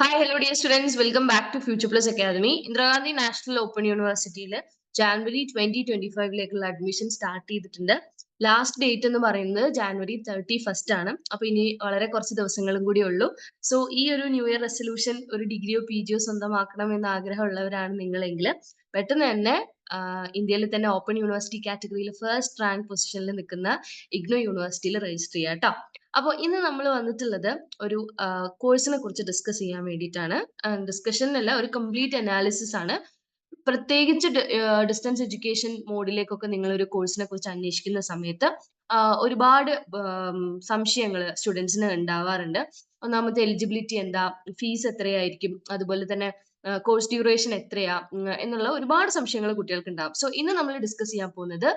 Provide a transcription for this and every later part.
Hi hello dear students welcome back to future plus academy Indira Gandhi national open യൂണിവേഴ്സിറ്റിയിൽ January twenty twenty ഫൈവിലേക്കുള്ള admission start ചെയ്തിട്ടുണ്ട്. Last date എന്ന് പറയുന്നത് January thirty first ആണ്. അപ്പൊ ഇനി വളരെ കുറച്ച് ദിവസങ്ങളും കൂടി ഉള്ളൂ. സോ ഈ ഒരു ന്യൂ ഇയർ റെസൊല്യൂഷൻ ഒരു ഡിഗ്രിയോ പി ജിയോ സ്വന്തമാക്കണം എന്ന് ആഗ്രഹമുള്ളവരാണ് നിങ്ങളെങ്കിൽ പെട്ടെന്ന് തന്നെ ഇന്ത്യയിൽ തന്നെ open university category first rank പൊസിഷനിൽ നിൽക്കുന്ന ഇഗ്നോ യൂണിവേഴ്സിറ്റിയിൽ രജിസ്റ്റർ ചെയ്യാം കേട്ടോ അപ്പോൾ ഇന്ന് നമ്മൾ വന്നിട്ടുള്ളത് ഒരു കോഴ്സിനെ കുറിച്ച് ഡിസ്കസ് ചെയ്യാൻ വേണ്ടിയിട്ടാണ്. ഡിസ്കഷനല്ല ഒരു കംപ്ലീറ്റ് അനാലിസിസ് ആണ്. പ്രത്യേകിച്ച് ഡിസ്റ്റൻസ് എഡ്യൂക്കേഷൻ മോഡിലേക്കൊക്കെ നിങ്ങൾ ഒരു കോഴ്സിനെ കുറിച്ച് അന്വേഷിക്കുന്ന സമയത്ത് ഒരുപാട് സംശയങ്ങൾ സ്റ്റുഡൻസിന് ഉണ്ടാവാറുണ്ട്. ഒന്നാമത്തെ എലിജിബിലിറ്റി എന്താ? ഫീസ് എത്രയായിരിക്കും? അതുപോലെ തന്നെ കോഴ്സ് ഡ്യൂറേഷൻ എത്രയാ? എന്നുള്ള ഒരുപാട് സംശയങ്ങൾ കുട്ടികൾക്ക് ഉണ്ടാവും സോ ഇന്ന് നമ്മൾ ഡിസ്കസ് ചെയ്യാൻ പോകുന്നത്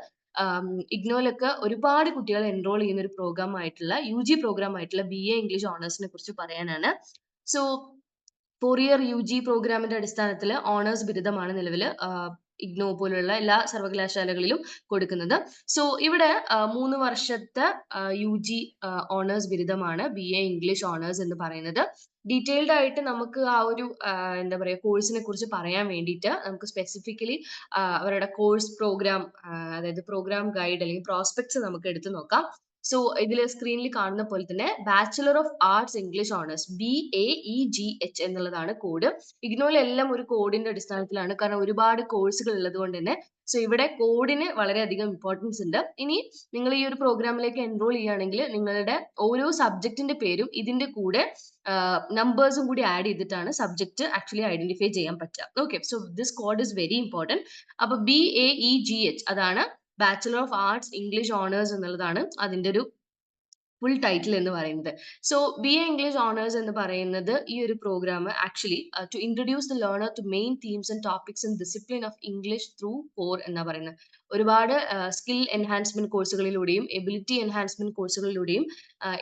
ഇഗ്നോയിലൊക്കെ ഒരുപാട് കുട്ടികൾ എൻറോൾ ചെയ്യുന്ന ഒരു പ്രോഗ്രാം ആയിട്ടുള്ള യു ജി പ്രോഗ്രാം ആയിട്ടുള്ള ബി എ ഇംഗ്ലീഷ് ഓണേഴ്സിനെ കുറിച്ച് പറയാനാണ്. So four year U G പ്രോഗ്രാമിന്റെ അടിസ്ഥാനത്തിൽ ഓണേഴ്സ് ബിരുദമാണ് നിലവിൽ ഇഗ്നോ പോലുള്ള എല്ലാ സർവകലാശാലകളിലും കൊടുക്കുന്നത്. സോ ഇവിടെ മൂന്ന് വർഷത്തെ യു ജി ഓണേഴ്സ് ബിരുദമാണ് ബി എ ഇംഗ്ലീഷ് ഓണേഴ്സ് എന്ന് പറയുന്നത്. ഡീറ്റെയിൽഡ് ആയിട്ട് നമുക്ക് ആ ഒരു എന്താ പറയുക കോഴ്സിനെ കുറിച്ച് പറയാൻ വേണ്ടിയിട്ട് നമുക്ക് സ്പെസിഫിക്കലി അവരുടെ കോഴ്സ് പ്രോഗ്രാം അതായത് പ്രോഗ്രാം ഗൈഡ് അല്ലെങ്കിൽ പ്രോസ്പെക്ട്സ് നമുക്ക് എടുത്തു നോക്കാം. സോ ഇതിൽ സ്ക്രീനിൽ കാണുന്ന പോലെ തന്നെ bachelor of arts English honours B A E G H എന്നുള്ളതാണ് കോഡ് ഇഗ്നോയിലെല്ലാം ഒരു കോഡിന്റെ അടിസ്ഥാനത്തിലാണ്. കാരണം ഒരുപാട് കോഴ്സുകൾ ഉള്ളത് കൊണ്ട് തന്നെ. സോ ഇവിടെ കോഡിന് വളരെയധികം ഇമ്പോർട്ടൻസ് ഉണ്ട്. ഇനി നിങ്ങൾ ഈ ഒരു പ്രോഗ്രാമിലേക്ക് എൻറോൾ ചെയ്യുകയാണെങ്കിൽ നിങ്ങളുടെ ഓരോ സബ്ജക്റ്റിന്റെ പേരും ഇതിന്റെ കൂടെ നമ്പേഴ്സും കൂടി ആഡ് ചെയ്തിട്ടാണ് സബ്ജക്ട് ആക്ച്വലി ഐഡന്റിഫൈ ചെയ്യാൻ പറ്റുക. Okay so this code is very important അപ്പൊ B A E G H അതാണ് bachelor of arts English honours എന്നുള്ളതാണ് അതിന്റെ ഒരു ഫുൾ ടൈറ്റിൽ എന്ന് പറയുന്നത്. So B A English honours എന്ന് പറയുന്നത് ഈ ഒരു programme actually to introduce the learner to main themes and topics in discipline of English through core എന്നാ പറയുന്നത്. ഒരുപാട് സ്കിൽ എൻഹാൻസ്മെന്റ് കോഴ്സുകളിലൂടെയും എബിലിറ്റി എൻഹാൻസ്മെന്റ് കോഴ്സുകളിലൂടെയും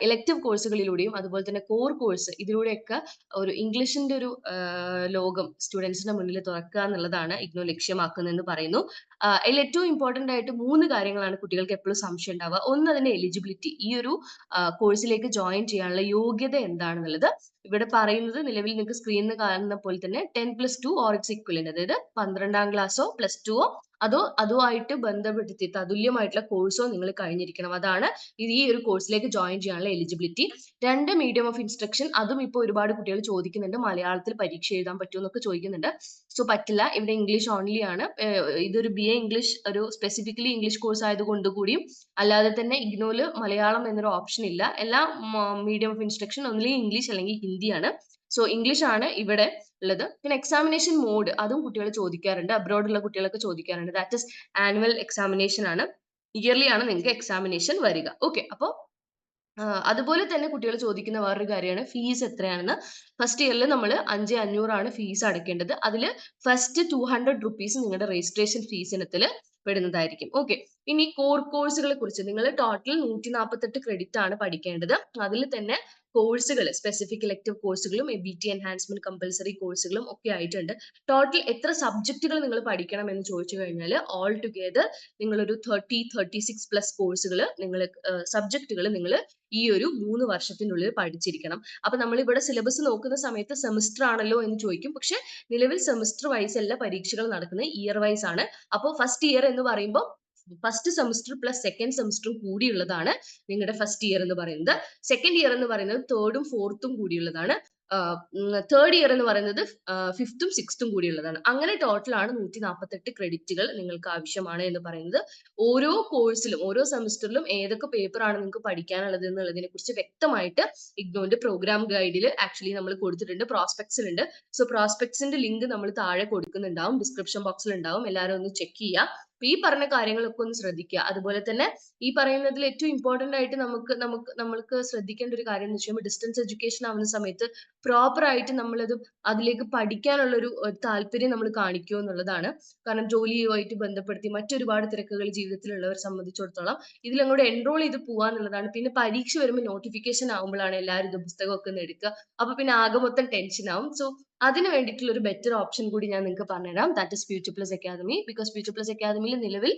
ഇലക്റ്റീവ് കോഴ്സുകളിലൂടെയും അതുപോലെ തന്നെ കോർ കോഴ്സ് ഇതിലൂടെയൊക്കെ ഒരു ഇംഗ്ലീഷിന്റെ ഒരു ലോകം സ്റ്റുഡൻസിന്റെ മുന്നിൽ തുറക്കുക എന്നുള്ളതാണ് ഇഗ്നോ ലക്ഷ്യമാക്കുന്നതെന്ന് പറയുന്നു. അതിൽ ഏറ്റവും ഇമ്പോർട്ടന്റ് ആയിട്ട് മൂന്ന് കാര്യങ്ങളാണ് കുട്ടികൾക്ക് എപ്പോഴും സംശയം ഉണ്ടാവുക. ഒന്ന് അതിന്റെ എലിജിബിലിറ്റി ഈ ഒരു കോഴ്സിലേക്ക് ജോയിൻ ചെയ്യാനുള്ള യോഗ്യത എന്താണെന്നുള്ളത്. ഇവിടെ പറയുന്നത് നിലവിൽ നിങ്ങൾക്ക് സ്ക്രീനിൽ കാണുന്ന പോലെ തന്നെ ten plus two or its equivalent അതായത് പന്ത്രണ്ടാം ക്ലാസ്സോ പ്ലസ് ടുവോ അതോ അതുമായിട്ട് ബന്ധപ്പെടുത്തി തതുല്യമായിട്ടുള്ള കോഴ്സോ നിങ്ങൾ കഴിഞ്ഞിരിക്കണം. അതാണ് ഈ ഒരു കോഴ്സിലേക്ക് ജോയിൻ ചെയ്യാനുള്ള എലിജിബിലിറ്റി രണ്ട് മീഡിയം ഓഫ് ഇൻസ്ട്രക്ഷൻ അതും ഇപ്പോൾ ഒരുപാട് കുട്ടികൾ ചോദിക്കുന്നുണ്ട്. മലയാളത്തിൽ പരീക്ഷ എഴുതാൻ പറ്റുമോ എന്നൊക്കെ ചോദിക്കുന്നുണ്ട്. സോ പറ്റില്ല. ഇവിടെ ഇംഗ്ലീഷ് ഓൺലി ആണ്. ഇതൊരു ബി എ ഇംഗ്ലീഷ് ഒരു സ്പെസിഫിക്കലി ഇംഗ്ലീഷ് കോഴ്സ് ആയതുകൊണ്ട് കൂടിയും അല്ലാതെ തന്നെ ഇഗ്നോൽ മലയാളം എന്നൊരു ഓപ്ഷൻ ഇല്ല. എല്ലാ മീഡിയം ഓഫ് ഇൻസ്ട്രക്ഷൻ ഒന്നിലെ ഇംഗ്ലീഷ് അല്ലെങ്കിൽ ഹിന്ദിയാണ്. സോ ഇംഗ്ലീഷ് ആണ് ഇവിടെ ഉള്ളത്. പിന്നെ എക്സാമിനേഷൻ മോഡ് അതും കുട്ടികൾ ചോദിക്കാറുണ്ട്. അബ്രോഡുള്ള കുട്ടികളൊക്കെ ചോദിക്കാറുണ്ട്. ദാറ്റ് ഇസ് ആനുവൽ എക്സാമിനേഷൻ ആണ്. ഇയർലി ആണ് നിങ്ങൾക്ക് എക്സാമിനേഷൻ വരിക. ഓക്കെ അപ്പോൾ അതുപോലെ തന്നെ കുട്ടികൾ ചോദിക്കുന്ന വേറൊരു കാര്യമാണ്. ഫീസ് എത്രയാണെന്ന്. ഫസ്റ്റ് ഇയറിൽ നമ്മൾ അഞ്ച് അഞ്ഞൂറാണ് ഫീസ് അടയ്ക്കേണ്ടത് അതിൽ ഫസ്റ്റ് ടു ഹൺഡ്രഡ് റുപ്പീസ് നിങ്ങളുടെ രജിസ്ട്രേഷൻ ഫീസ് ഇനത്തിൽ പെടുന്നതായിരിക്കും. ഓക്കെ ഇനി കോർ കോഴ്സുകളെ കുറിച്ച്. നിങ്ങൾ ടോട്ടൽ നൂറ്റി നാൽപ്പത്തെട്ട് ക്രെഡിറ്റ് ആണ് പഠിക്കേണ്ടത്. അതിൽ തന്നെ കോഴ്സുകൾ സ്പെസിഫിക് ഇലക്ടീവ് കോഴ്സുകളും ബി ടി എൻഹാൻസ്മെന്റ് കമ്പൽസറി കോഴ്സുകളും ഒക്കെ ആയിട്ടുണ്ട്. ടോട്ടൽ എത്ര സബ്ജക്റ്റുകൾ നിങ്ങൾ പഠിക്കണം എന്ന് ചോദിച്ചു കഴിഞ്ഞാൽ ഓൾ ടുഗെദർ നിങ്ങളൊരു തേർട്ടി തേർട്ടി സിക്സ് പ്ലസ് കോഴ്സുകൾ നിങ്ങൾ സബ്ജക്റ്റുകൾ നിങ്ങൾ ഈ ഒരു മൂന്ന് വർഷത്തിനുള്ളിൽ പഠിച്ചിരിക്കണം. അപ്പൊ നമ്മൾ ഇവിടെ സിലബസ് നോക്കുന്ന സമയത്ത് സെമിസ്റ്റർ ആണല്ലോ എന്ന് ചോദിക്കും. പക്ഷെ നിലവിൽ സെമിസ്റ്റർ വൈസ് അല്ല പരീക്ഷകൾ നടക്കുന്നത് ഇയർ വൈസ് ആണ്. അപ്പോൾ ഫസ്റ്റ് ഇയർ എന്ന് പറയുമ്പോൾ ഫസ്റ്റ് സെമിസ്റ്റർ പ്ലസ് സെക്കൻഡ് സെമിസ്റ്ററും കൂടിയുള്ളതാണ് നിങ്ങളുടെ ഫസ്റ്റ് ഇയർ എന്ന് പറയുന്നത്. സെക്കൻഡ് ഇയർ എന്ന് പറയുന്നത് തേർഡും ഫോർത്തും കൂടിയുള്ളതാണ്. തേർഡ് ഇയർ എന്ന് പറയുന്നത് ഫിഫ്ത്തും സിക്സ്തും കൂടിയുള്ളതാണ്. അങ്ങനെ ടോട്ടൽ ആണ് നൂറ്റി നാൽപ്പത്തെട്ട് ക്രെഡിറ്റുകൾ നിങ്ങൾക്ക് ആവശ്യമാണ് എന്ന് പറയുന്നത്. ഓരോ കോഴ്സിലും ഓരോ സെമിസ്റ്ററിലും ഏതൊക്കെ പേപ്പർ ആണ് നിങ്ങൾക്ക് പഠിക്കാനുള്ളത് എന്നുള്ളതിനെ കുറിച്ച് വ്യക്തമായിട്ട് ഇഗ്നോന്റെ പ്രോഗ്രാം ഗൈഡിൽ ആക്ച്വലി നമ്മൾ കൊടുത്തിട്ടുണ്ട് പ്രോസ്പെക്ട്സിലുണ്ട് സോ പ്രോസ്പെക്ട്സിന്റെ ലിങ്ക് നമ്മൾ താഴെ കൊടുക്കുന്നുണ്ടാവും ഡിസ്ക്രിപ്ഷൻ ബോക്സിൽ ഉണ്ടാവും. എല്ലാവരും ഒന്ന് ചെക്ക് ചെയ്യുക അപ്പൊ ഈ പറഞ്ഞ കാര്യങ്ങളൊക്കെ ഒന്ന് ശ്രദ്ധിക്കുക. അതുപോലെ തന്നെ ഈ പറയുന്നതിൽ ഏറ്റവും ഇമ്പോർട്ടന്റ് ആയിട്ട് നമുക്ക് നമുക്ക് നമ്മൾക്ക് ശ്രദ്ധിക്കേണ്ട ഒരു കാര്യം എന്ന് വെച്ചാൽ ഡിസ്റ്റൻസ് എഡ്യൂക്കേഷൻ ആവുന്ന സമയത്ത് പ്രോപ്പർ ആയിട്ട് നമ്മളത് അതിലേക്ക് പഠിക്കാനുള്ള ഒരു താല്പര്യം നമ്മൾ കാണിക്കുക എന്നുള്ളതാണ്. കാരണം ജോലിയുമായിട്ട് ബന്ധപ്പെടുത്തി മറ്റൊരുപാട് തിരക്കുകൾ ജീവിതത്തിലുള്ളവരെ സംബന്ധിച്ചിടത്തോളം ഇതിലങ്ങോട്ട് എൻറോൾ ചെയ്ത് പോവുക എന്നുള്ളതാണ്. പിന്നെ പരീക്ഷ വരുമ്പോൾ നോട്ടിഫിക്കേഷൻ ആകുമ്പോഴാണ് എല്ലാവരും ഇത് പുസ്തകമൊക്കെ ഒന്ന് എടുക്കുക. അപ്പൊ പിന്നെ ആകെ മൊത്തം ടെൻഷൻ ആവും. സോ അതിന് വേണ്ടിയിട്ടുള്ള ഒരു ബെറ്റർ ഓപ്ഷൻ കൂടി ഞാൻ നിങ്ങൾക്ക് പറഞ്ഞുതരാം. That is future plus academy because future plus അക്കാദമിയിൽ നിലവിൽ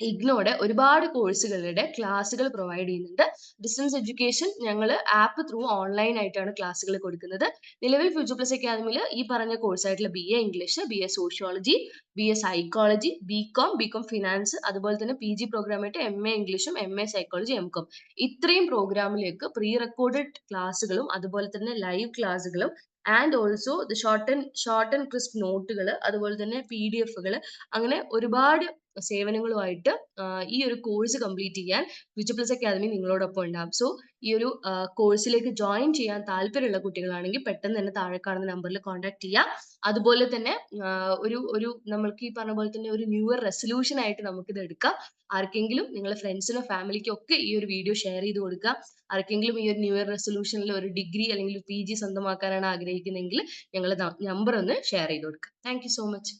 ഇഗ്നോടെ ഒരുപാട് കോഴ്സുകളുടെ ക്ലാസ്സുകൾ പ്രൊവൈഡ് ചെയ്യുന്നുണ്ട്. ഡിസ്റ്റൻസ് എഡ്യൂക്കേഷൻ ഞങ്ങൾ ആപ്പ് ത്രൂ ഓൺലൈൻ ആയിട്ടാണ് ക്ലാസ്സുകൾ കൊടുക്കുന്നത്. നിലവിൽ ഫ്യൂച്ചർ പ്ലസ് അക്കാദമിയിൽ ഈ പറഞ്ഞ കോഴ്സ് ആയിട്ടുള്ള B A English B A sociology B A psychology B com B com finance അതുപോലെ തന്നെ പി ജി പ്രോഗ്രാമായിട്ട് എം എ ഇംഗ്ലീഷും M A psychology M com ഇത്രയും പ്രോഗ്രാമിലേക്ക് പ്രീ റെക്കോർഡഡ് ക്ലാസ്സുകളും അതുപോലെ തന്നെ ലൈവ് ക്ലാസ്സുകളും and also the short and short and crisp നോട്ടുകൾ അതുപോലെ തന്നെ പി ഡി എഫുകൾ അങ്ങനെ ഒരുപാട് സേവനങ്ങളുമായിട്ട് ഈ ഒരു കോഴ്സ് കംപ്ലീറ്റ് ചെയ്യാൻ ഫ്യൂച്ചർ പ്ലസ് അക്കാദമി നിങ്ങളോടൊപ്പം ഉണ്ടാകും സോ ഈ ഒരു കോഴ്സിലേക്ക് ജോയിൻ ചെയ്യാൻ താല്പര്യമുള്ള കുട്ടികളാണെങ്കിൽ പെട്ടെന്ന് തന്നെ താഴെ കാണുന്ന നമ്പറിൽ കോൺടാക്ട് ചെയ്യാം. അതുപോലെ തന്നെ ഒരു ഒരു നമ്മൾക്ക് ഈ പറഞ്ഞ പോലെ തന്നെ ഒരു ന്യൂ ഇയർ റെസൊല്യൂഷൻ ആയിട്ട് നമുക്കിത് എടുക്കാം. ആർക്കെങ്കിലും നിങ്ങളുടെ ഫ്രണ്ട്സിനോ ഫാമിലിക്കോ ഒക്കെ ഈ ഒരു വീഡിയോ ഷെയർ ചെയ്ത് കൊടുക്കുക ആർക്കെങ്കിലും ഈ ഒരു ന്യൂ ഇയർ റെസൊല്യൂഷനിൽ ഒരു ഡിഗ്രി അല്ലെങ്കിൽ പി ജി സ്വന്തമാക്കാനാണ് ആഗ്രഹിക്കുന്നതെങ്കിൽ ഞങ്ങളുടെ നമ്പർ ഒന്ന് ഷെയർ ചെയ്ത് കൊടുക്കുക താങ്ക് സോ മച്ച്